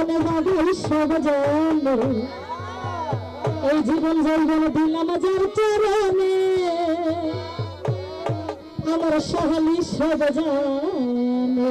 জীবনে যাবে সব জলে এই জীবন জলবন দিলাম যার চরণে আমার সহলি সব জানে।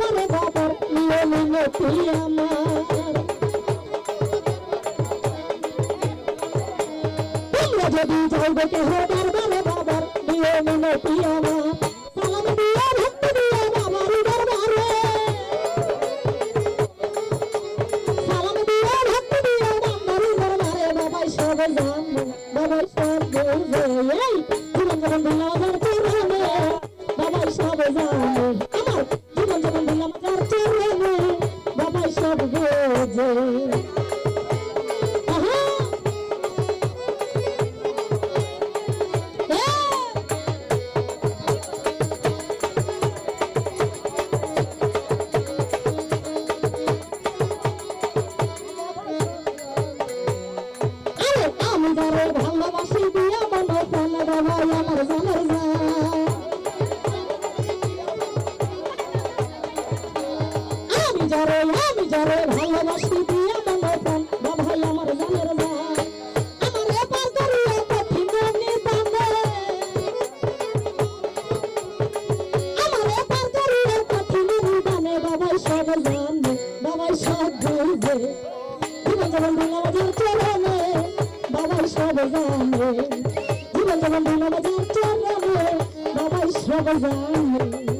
বাবার বাবার লিওলি নতি আমার। তোমরা যদি যাও দেখে হো দরবারে বাবার লিওলি নতি আমার, সালাম দিয়া, ভক্ত দিয়া বাবার দরবারে। সালাম দিয়া, ভক্ত দিয়া বাবার দরবারে, বাবাই সব জানো, বাবাই সব বোঝে। এই জীবন জীবন কবলানে বাবাই সব ধরবে জীবন যেমন বাংলাবাজার চরণে বাবাই সব জানে জীবন যেমন বাংলাবাজার চরণে বাবাই সব জানে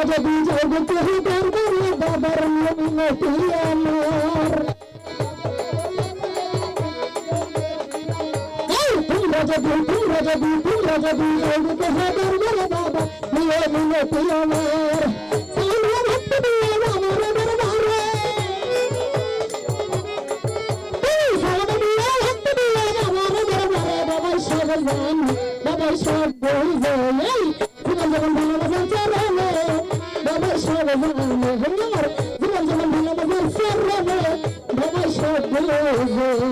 করে বিজয় হিদার করে বাবার মিনতি আমার রাজাবি তুই রাজাবি তুই রাজাবি অমৃত বাবা নিয়ে মিনতি রে